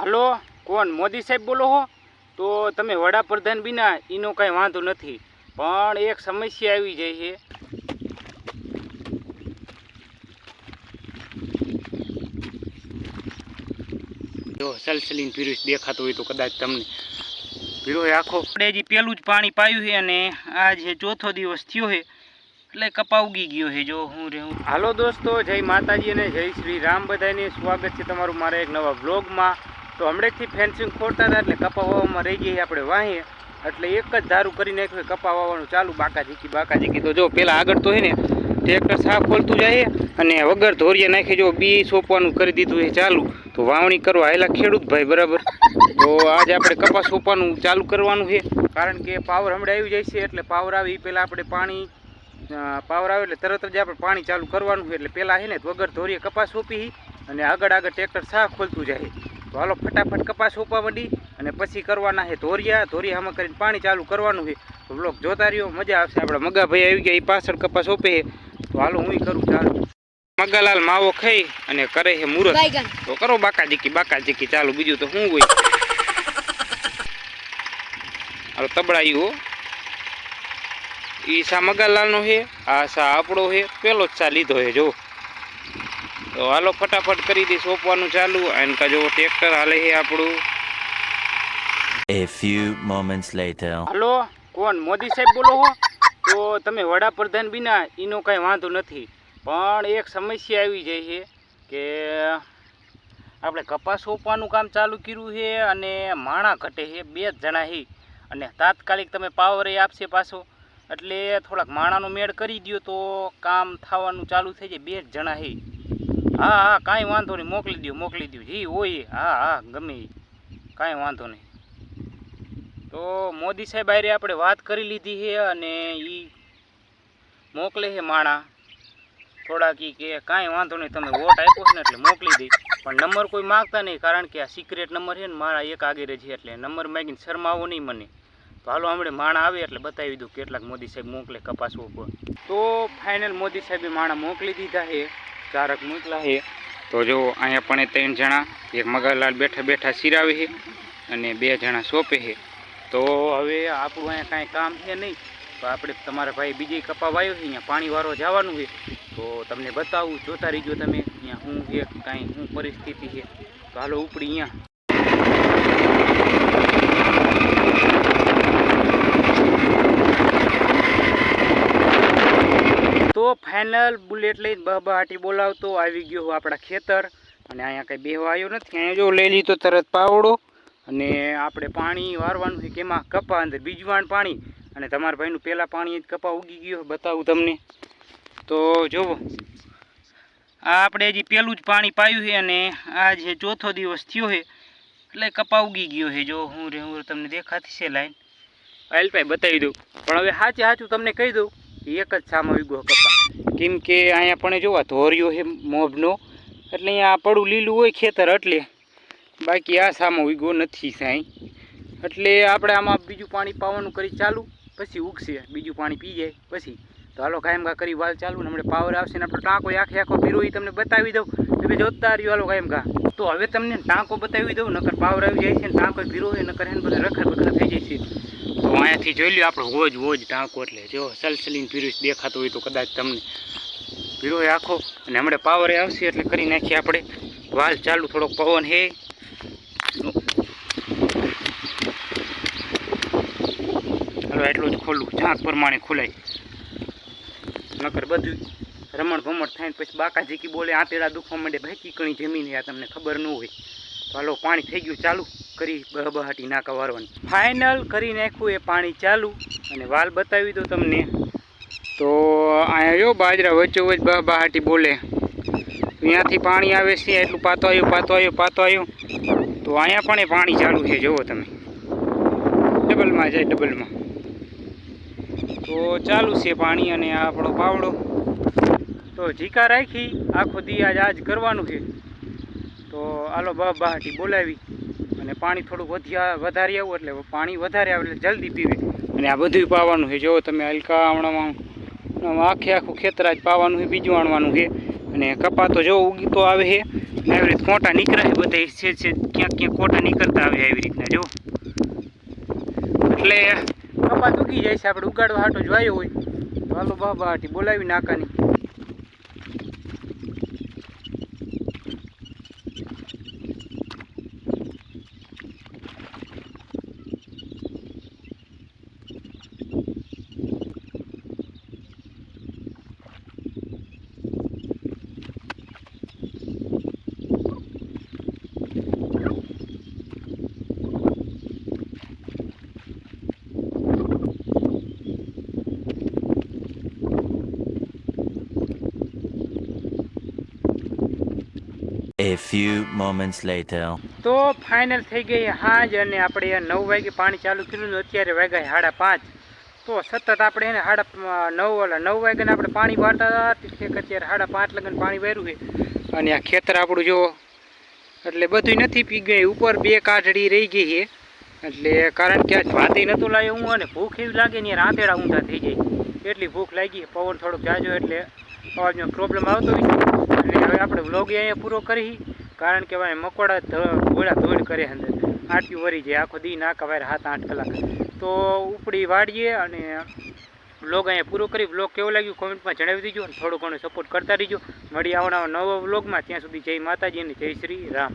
હાલો, કોણ? મોદી સાહેબ બોલો હો. તો તમે વડાપ્રધાન વિના એનો કાંઈ વાંધો નથી. પણ એક સમસ્યા આવી જાય છે. જો સલસલીન પીરુષ દેખાતો હોય તો કદાચ તમને પીરો આખો. આપણે હજી પહેલું જ પાણી પાયું છે અને આ જે ચોથો દિવસ થયો છે, એટલે કપા ઉગી ગયો છે, જો હું રે હું હાલો દોસ્તો, જય માતાજી અને જય શ્રી રામ. બધાને સ્વાગત છે તમારું મારા એક નવા બ્લોગમાં તો હમણાંથી ફેન્સિંગ ખોરતા હતા એટલે કપા રહી ગઈ આપણે વાહીએ એટલે એક જ ધારું કરી નાખ્યું કપા વાવવાનું ચાલુ બાકા ઝીકી બાકા ઝીકી તો જો પેલા આગળ તો હે ને ટ્રેક્ટર સાફ ખોલતું જાય અને વગર ધોરીએ નાખી જો બી સોંપવાનું કરી દીધું છે ચાલુ. તો વાવણી કરવા આવેલા ખેડૂત ભાઈ, બરાબર? તો આજે આપણે કપાસ સોંપવાનું ચાલુ કરવાનું છે. કારણ કે પાવર હમણાં આવી જાય છે, એટલે પાવર આવે એ પહેલાં આપણે પાણી પાવર આવે એટલે તરત જ આપણે પાણી ચાલુ કરવાનું છે. એટલે પહેલાં છે ને, વગર ધોરીએ કપાસ સોંપી અને આગળ આગળ ટ્રેક્ટર સાફ ખોલતું જાય. તો હાલો ફટાફટ કપાસ સોંપવા માંડી અને પછી કરવાના છે ધોરિયા. ધોરિયામાં કરીને પાણી ચાલુ કરવાનું છે. તો બ્લોક જોતા રહ્યો મજા આવશે. આપણા મગાભાઈ આવી ગયા એ પાછળ કપાસ સોંપે તો હાલો હું કરું ચાલુ. મગાલાલ માવો ખાઈ અને કરે છે મુરત. તો કરો બાકા જીકી બાકા જીકી ચાલુ બીજું તો શું હોય? હાલો તબડાયું હો. ઈ સા મગાલાલનો છે આ સા આપણો છે? પેલો જ સા લીધો છે જો. તો હાલો ફટાફટ કરી દઈ સોંપવાનું ચાલુ. અને કજો જો ટ્રેક્ટર હાલે છે આપણું. A few moments later. હાલો કોણ? મોદી સાહેબ બોલો હો. તો તમે વડાપ્રધાન બિના એનો કાંઈ વાંધો નથી. પણ એક સમસ્યા આવી જાય છે કે આપણે કપાસ સોંપવાનું કામ ચાલુ કર્યું છે અને માણા ઘટે છે બે જ જણા છે. અને તાત્કાલિક તમે પાવર એ આપશે પાછો. એટલે થોડાક માણાનો મેળ કરી દ્યો તો કામ થવાનું ચાલુ થઈ જાય બે જ જણા છે. હા હા, કાંઈ વાંધો નહીં. મોકલી દો મોકલી દો જી, હોય હા હા, ગમે એ. કાંઈ વાંધો નહીં. તો મોદી સાહેબ આરે આપણે વાત કરી લીધી છે અને એ મોકલે છે માણા. થોડાક ઈ કે, કાંઈ વાંધો નહીં, તમે વોટ આપ્યો છે ને એટલે મોકલી દઈ પણ નંબર કોઈ માગતા નહીં, કારણ કે આ સિક્રેટ નંબર છે ને, મારા એક આગળ છે એટલે નંબર માગીને શરમાવો નહીં મને. તો હાલો હમણાં માણા આવે એટલે બતાવી દઉં કેટલાક મોદી સાહેબ મોકલે કપાસ ઉપર. તો ફાઇનલ મોદી સાહેબે માણા મોકલી દીધા છે. ચારક મૂકલા છે. તો જો અહીંયા પણ ત્રણ જણા, એક મગરલાલ બેઠા બેઠા સિરાવે છે અને બે જણા સોંપે છે. તો હવે આપણું અહીંયા કાંઈ કામ છે નહીં. તો આપણે તમારા ભાઈ બીજી કપા વાયો છે, અહીંયા પાણી વાળવા જવાનું છે. તો તમને બતાવું, જોતા રહીજો તમે, અહીંયા શું છે, કાંઈ શું પરિસ્થિતિ છે. તો હાલો ઉપડી અહીંયા તો ફાઇનલ બુલેટ લઈને બહબહાટી બોલાવતો, આવી ગયો આપણા ખેતર. અને અહીંયા કંઈ બેહવા આવ્યો નથી. અહીંયા જો લઈ લીધો તરત પાવડો અને આપણે પાણી વારવાનું છે કે એમાં કપા અંદર બીજવાણ પાણી. અને તમારા ભાઈનું પહેલાં પાણી કપા ઉગી ગયો બતાવું તમને. તો જુઓ આ આપણે હજી પહેલું જ પાણી પાયું છે અને આ જે ચોથો દિવસ થયો છે, એટલે કપા ઉગી ગયો છે. જો હું રે, હું તમને દેખાતી છે લાઈન. અલ્પાઈ, બતાવી દઉં. પણ હવે સાચે સાચું તમને કહી દઉં. એક જ સામો ઉગ્યો કપા. કેમ કે અહીંયા પણ જોવા ધોર્યો છે મોભનો. એટલે અહીંયા પડું લીલું હોય ખેતર એટલે. બાકી આ સામો ઉગ્યો નથી સાંઈ. એટલે આપણે આમાં બીજું પાણી પાવાનું કરી ચાલુ, પછી ઉગશે. બીજું પાણી પી જાય, પછી. તો હાલો કાયમ કા કરી વાલ ચાલુ ને હમણાં પાવર આવશે ને આપણે ટાંકો આખે આખો પીરો એ તમને બતાવી દઉં. તમે જોતા રહ્યો, હાલો કાયમ કા તો હવે તમને ટાંકો બતાવી દઉં, નકર પાવર આવી જાય છે ને ટાંકો પીરો હોય નકર એને બધા રખડ બખડ થઈ જાય છે. અહીંયાથી જોઈ લ્યો આપણે હોજ હોજ ટાંકો એટલે જો સલસલીન પીરુસ દેખાતો હોય તો કદાચ તમને પીરો આખો અને હમણાં પાવરે આવશે એટલે કરી નાખીએ આપણે. વાલ ચાલુ, થોડોક પવન હે. હવે એટલું જ ખોલું ઝાંક પ્રમાણે ખોલાય. નકર બધું રમણ ભમણ થાય પછી બાકા જીકી બોલે આંતેડા દુખવા માંડે ભાઈ કણી જમીન આ તમને ખબર ન હોય. તો હાલો, પાણી થઈ ગયું, ચાલુ. કરી બહબહાટી નાકા વારવાની. ફાઇનલ કરી નાખ્યું એ પાણી ચાલુ અને વાલ બતાવી દો તમને. તો અહીંયા જો બાજરા વચ્ચે વચ્ચે બહબહાટી બોલે. ત્યાંથી પાણી આવે છે, એટલું પાતો આવ્યું પાતો આવ્યું પાતો આવ્યું તો અહીંયા પણ એ પાણી ચાલુ છે, જુઓ તમે. ડબલમાં જાય, ડબલમાં. તો ચાલુ છે પાણી અને આપણો પાવડો. તો ઝીકા રાખી, આખો દી આજ આજ કરવાનું છે. તો આલો બહાટી બોલાવી. અને પાણી થોડુંક વધ્યા વધારે આવું એટલે પાણી વધારે આવે એટલે જલ્દી પીવે. અને આ બધું પાવાનું છે. જો તમે હલકા હમણાં આખે આખું ખેતર જ પાવાનું છે, બીજું આણવાનું છે. અને કપા તો જો ઉગી તો આવે છે અને આવી રીતે કોટા નીકળે છે બધા છે ક્યાંક ક્યાંક કોટા નીકળતા આવે આવી રીતના, જો. એટલે કપાસ ઉગી જાય છે. આપણે ઉગાડવા હાટો જોયો હોય. હાલો બાબા હાટી બોલાવી નાકાની. A few moments later. તો ફાઇનલ થઈ ગઈ હાજ અને આપણે નવ વાગે પાણી ચાલુ કર્યું અત્યારે વાગ્યા સાડા પાંચ. તો સતત આપણે એને સાડા નવ ઓલા નવ વાગે આપણે પાણી વાળતા હતા અત્યારે સાડા પાંચ લગન પાણી વાર્યું છે. અને આ ખેતર આપણું જો, એટલે બધું નથી પી ગઈ ઉપર બે કાઢડી રહી ગઈ છે. એટલે કારણ કે આજ ભાતી નહોતું લાવ્યો હું અને ભૂખ એવી લાગે ને રાંધેડા ઊંધા થઈ જાય. એટલી ભૂખ લાગી પવન થોડોક જાજો એટલે. અવાજનો પ્રોબ્લેમ આવતો હોય અને હવે આપણે વ્લોગ અહીંયા પૂરો કરી કારણ કે ભાઈ મકોડા ગોળા ધોળા કરે અંદર. આટલું વરી જાય આખો દી ના કવાય સાત આઠ કલાક. તો ઉપડી વાળીએ અને વ્લોગ અહીંયા પૂરો કરી વ્લોગ કેવો લાગ્યું કોમેન્ટમાં જણાવી દીજો અને થોડું ઘણું સપોર્ટ કરતા રહીજો. મળી આવવાના નવો વ્લોગમાં ત્યાં સુધી જય માતાજી અને જય શ્રી રામ.